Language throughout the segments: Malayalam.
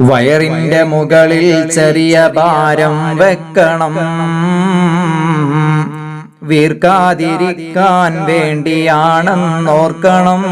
വയറിന്റെ മുകളിൽ ചെറിയ ഭാരം വെക്കണം. വീർക്കാതിരിക്കാൻ വേണ്ടിയാണെന്നോർക്കണം.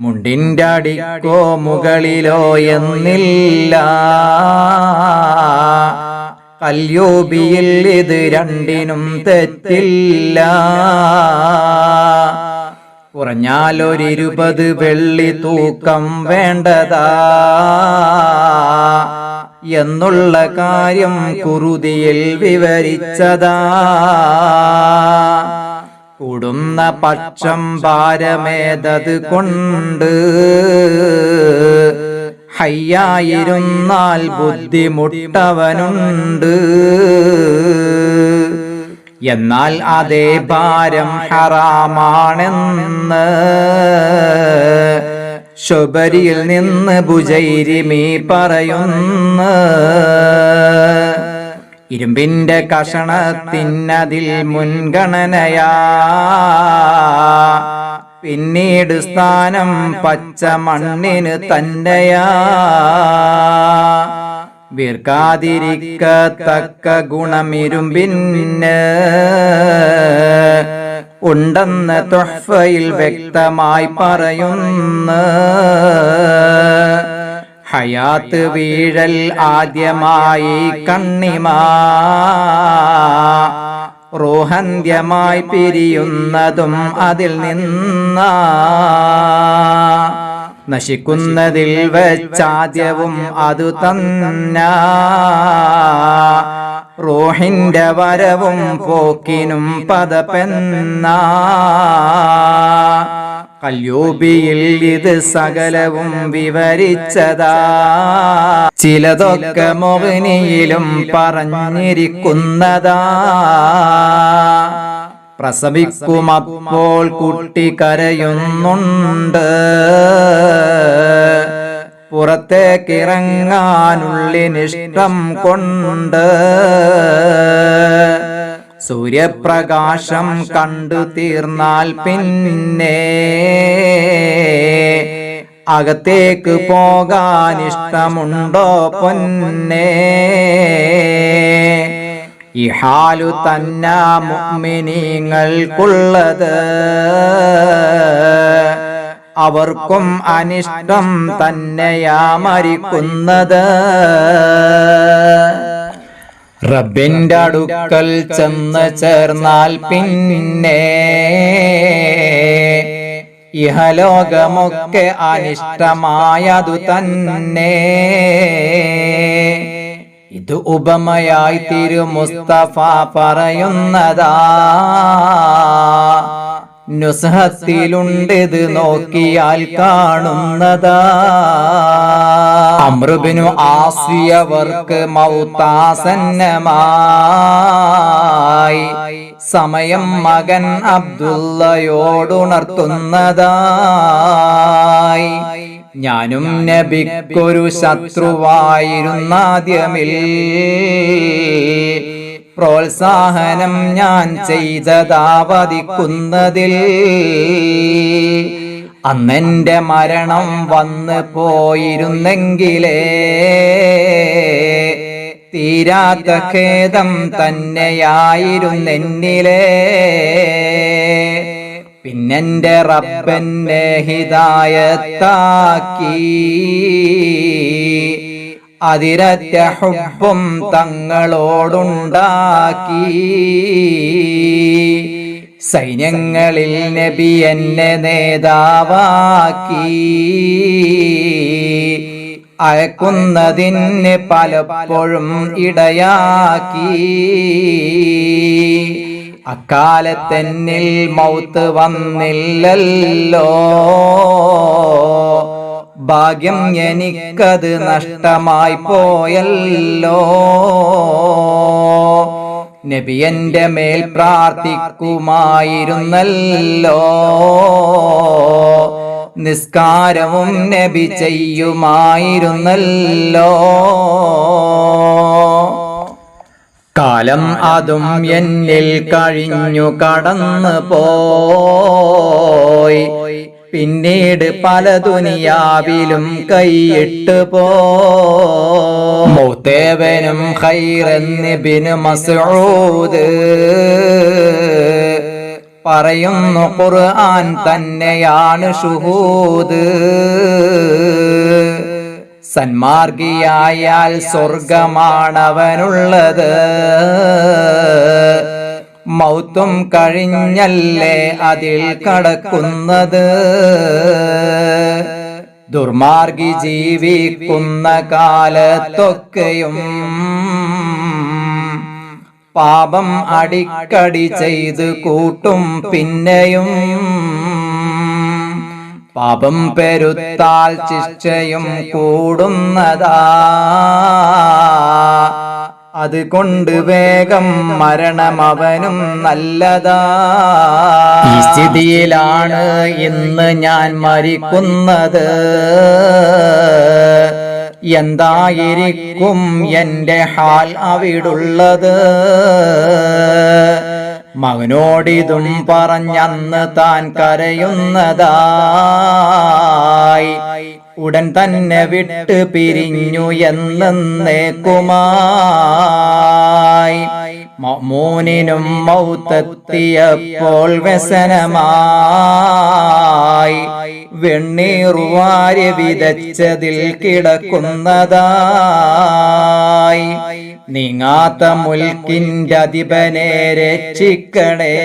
മുണ്ടിന്റെ അടിക്കോ മുകളിലോ എന്നില്ല. കല്യോബിയിൽ ഇത് രണ്ടിനും തെറ്റില്ല. കുറഞ്ഞാലൊരിരുപത് വെള്ളി തൂക്കം വേണ്ടതാ എന്നുള്ള കാര്യം കുറുതിയിൽ വിവരിച്ചതാ. കൂടുന്ന പക്ഷം ഭാരമേതത് കൊണ്ട് ഹയ്യായിരുന്നാൽ ബുദ്ധിമുട്ടവനുണ്ട്. എന്നാൽ അതേ ഭാരം ഹറാമാണെന്ന്. ശുബരിയിൽ നിന്ന് ബുജൈരിമി പറയുന്നു. ഇരുമ്പിന്റെ കഷണത്തിനതിൽ മുൻഗണനയാ. പിന്നീട് സ്ഥാനം പച്ച മണ്ണിന് തന്നെയാ വീർക്കാതിരിക്കത്തക്ക ഗുണമിരുമ്പിന് ഉണ്ടെന്ന് തൊഹ്ഫയിൽ വ്യക്തമായി പറയുന്നു. ഹയാത്ത് വീഴൽ ആദ്യമായി കണ്ണിമാ റോഹന്ത്യമായി പിരിയുന്നതും അതിൽ നിന്നാ. നശിക്കുന്നതിൽ വെച്ചാദ്യവും അതു തന്ന. റോഹിന്റെ വരവും പോക്കിനും പദപ്പെന്ന കല്യൂബിയിൽ ഇത് സകലവും വിവരിച്ചതാ. ചിലതൊക്കെ മൊഹിനിയിലും പറഞ്ഞിരിക്കുന്നതാ. പ്രസവിക്കുമപ്പോൾ കുട്ടി കരയുന്നുണ്ട്. പുറത്തേക്കിറങ്ങാനുള്ളിനിഷ്ടം കൊണ്ട് സൂര്യപ്രകാശം കണ്ടു തീർന്നാൽ പിന്നെ അകത്തേക്ക് പോകാനിഷ്ടമുണ്ടോ പൊന്നേ? ഈ ഹാലു തന്ന മുഅ്മിനീങ്ങൾക്കുള്ളത്. അവർക്കും അനിഷ്ടം തന്നെയാ മരിക്കുന്നത്. റബ്ബിന്റെ അടുക്കൽ ചെന്ന് ചേർന്നാൽ പിന്നെ ഇഹലോകമൊക്കെ അനിഷ്ടമായതു തന്നെ. ഇത് ഉപമയായി തിരു മുസ്തഫ പറയുന്നതാ. നുസഹത്തിലുണ്ടിത് നോക്കിയാൽ കാണുന്നതാ. അമൃബിനു ആസിയവർക്ക് മൗത്താസന്നമായി. സമയം മകൻ അബ്ദുള്ളയോടുണർത്തുന്നതായി. ഞാനും നബിക്കൊരു ശത്രുവായിരുന്നാദ്യമിൽ പ്രോത്സാഹനം ഞാൻ ചെയ്തതാവതിക്കുന്നതിൽ അന്നെന്റെ മരണം വന്ന് പോയിരുന്നെങ്കിലേ തീരാത്ത ഖേദം തന്നെയായിരുന്നെന്നിലേ. പിന്നെന്റെ റബ്ബന്റെ ഹിതായത്താക്കി അതിരത്തെ ഹുബും തങ്ങളോടുണ്ടാക്കി. സൈന്യങ്ങളിൽ നബി എന്നെ നേതാവാക്കി. അയക്കുന്നതിന് പലപ്പോഴും ഇടയാക്കി. അക്കാലത്തെന്നിൽ മൗത്ത് വന്നില്ലല്ലോ. ഭാഗ്യം എനിക്കത് നഷ്ടമായി പോയല്ലോ. നബി എന്റെ മേൽ പ്രാർത്ഥിക്കുമായിരുന്നല്ലോ. നിസ്കാരവും നബി ചെയ്യുമായിരുന്നല്ലോ. കാലം അതും എന്നിൽ കഴിഞ്ഞു കടന്നു പോയി പിന്നീട് പല ദുനിയാവിലും കൈയിട്ട് പോ ഹൈറന്നിബിന് മസൂദ് പറയുന്നു ഖുർആൻ തന്നെയാണ് ഷുഹൂദ്. സന്മാർഗിയായാൽ സ്വർഗമാണവനുള്ളത്. മൗത്തും കഴിഞ്ഞല്ലേ അതിൽ കടക്കുന്നത്. ദുർമാർഗി ജീവിക്കുന്ന കാലത്തൊക്കെയും പാപം അടിക്കടി ചെയ്ത് കൂട്ടും പിന്നെയും. പാപം പെരുത്താൽ ശിക്ഷയും കൂടുന്നതാ. അതുകൊണ്ട് വേഗം മരണം അവനും നല്ലതാ. ഈ സ്ഥിതിയിലാണ് ഇന്ന് ഞാൻ മരിക്കുന്നത്. എന്തായിരിക്കും എന്റെ ഹാൽ അവിടുള്ളത്? മകനോടിതും പറഞ്ഞന്ന് താൻ കരയുന്നതായി. ഉടൻ തന്നെ വിട്ട് പിരിഞ്ഞു എന്നേക്കുമായി മോനിനും മൗത്തെത്തിയപ്പോൾ വ്യസനമായി. വെണ്ണീറുവാരി വിതച്ചതിൽ കിടക്കുന്നതായി. നീങ്ങാത്ത മുൽക്കിന്റെ അധിപനെ രക്ഷിക്കണേ.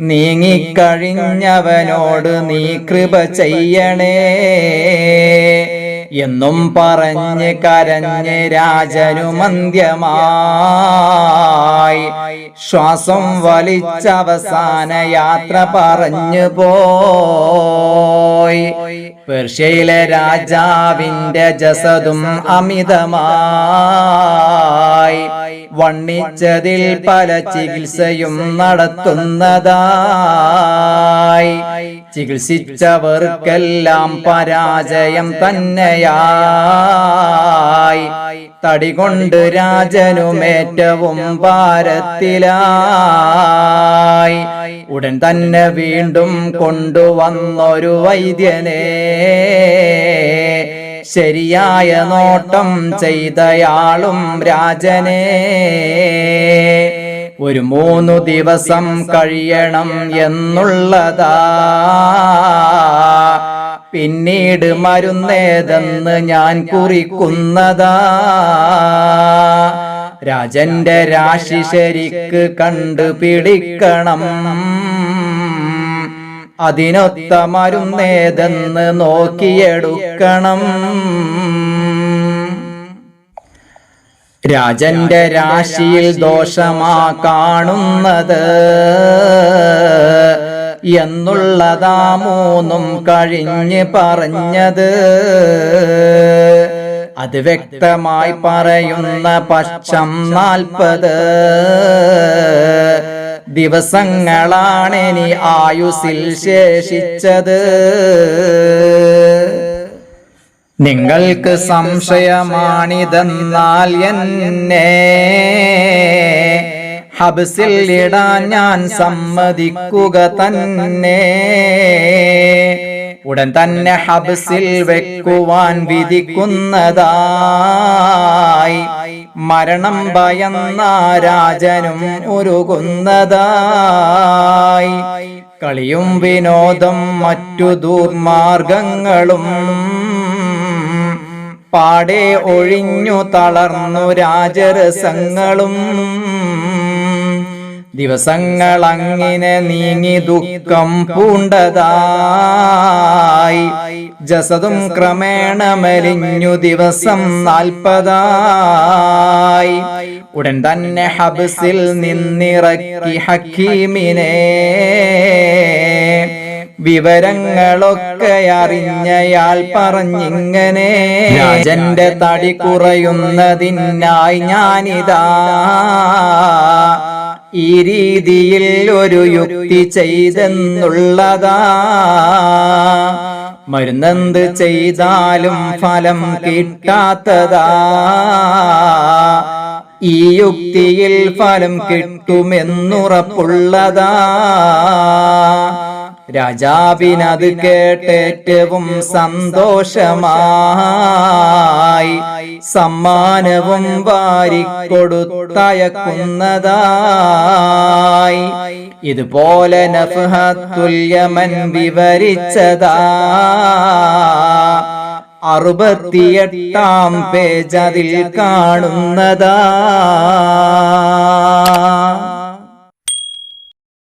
നീങ്ങിക്കഴിഞ്ഞവനോട് നീ കൃപ ചെയ്യണേ. എന്നും പറഞ്ഞ് കരഞ്ഞ് രാജനുമന്ത്യമായി ശ്വാസം വലിച്ചവസാന യാത്ര പറഞ്ഞു പോയി. പേർഷ്യയിലെ രാജാവിന്റെ ജസതും അമിതമായി വണ്ണിച്ചതിൽ പല ചികിത്സയും നടത്തുന്നതായി. ചികിത്സിച്ചവർക്കെല്ലാം പരാജയം തന്നെയായി. തടികൊണ്ട് രാജനുമേറ്റവും ഭാരത്തിലായി. ഉടൻ തന്നെ വീണ്ടും കൊണ്ടുവന്നൊരു വൈദ്യനെ. ശരിയായ നോട്ടം ചെയ്തയാളും രാജനെ. ഒരു മൂന്നു ദിവസം കഴിയണം എന്നുള്ളതാ. പിന്നീട് മരുന്നേതെന്ന് ഞാൻ കുറിക്കുന്നതാ. രാജന്റെ രാശി ശരിക്ക് കണ്ടുപിടിക്കണം. അതിനൊത്ത മരുന്നേതെന്ന് നോക്കിയെടുക്കണം. രാജന്റെ രാശിയിൽ ദോഷമാ കാണുന്നത് എന്നുള്ളതാ മൂന്നും കഴിഞ്ഞ് പറഞ്ഞത്. അത് വ്യക്തമായി പറയുന്ന പക്ഷം നാൽപ്പത്. ദിവസങ്ങളാണെനി ആയുസിൽ ശേഷിച്ചത്. നിങ്ങൾക്ക് സംശയമാണിതെന്നാൽ എന്നെ ഹബ്സിൽ ഇടാൻ ഞാൻ സമ്മതിക്കുക തന്നെ. ഉടൻ തന്നെ ഹബ്സിൽ വെക്കുവാൻ വിധിക്കുന്നതായി. മരണം ഭയന്ന രാജനും ഉരുകുന്നതായി. കളിയും വിനോദം മറ്റു ദുർമാർഗങ്ങളും പാടെ ഒഴിഞ്ഞു തളർന്നു രാജരസങ്ങളും ദിവസങ്ങൾ അങ്ങനെ നീങ്ങി ദുഃഖം പൂണ്ടതായി. ജസതും ക്രമേണ മലിഞ്ഞു ദിവസം നാൽപ്പതായി. ഉടൻ തന്നെ ഹബ്സിൽ നിന്നിറക്കി ഹക്കീമിനെ. വിവരങ്ങളൊക്കെ അറിഞ്ഞയാൾ പറഞ്ഞിങ്ങനെ രാജന്റെ തടി കുറയുന്നതിനായി ഞാനിതാ ഈ രീതിയിൽ ഒരു യുക്തി ചെയ്തെന്നുള്ളതാ. മരുന്നെന്ത് ചെയ്താലും ഫലം കിട്ടാത്തതാ. ഈ യുക്തിയിൽ ഫലം കിട്ടുമെന്നുറപ്പുള്ളതാ. രാജാവിനത് കേട്ടേറ്റവും സന്തോഷമായി സമ്മാനവും വാരിക്കൊടുത്തയക്കുന്നതായി. ഇതുപോലെ നഫ്ഹത്തുല്യമൻ വിവരിച്ചതാ. അറുപത്തിയെട്ടാം പേജ് അതിൽ കാണുന്നതാ.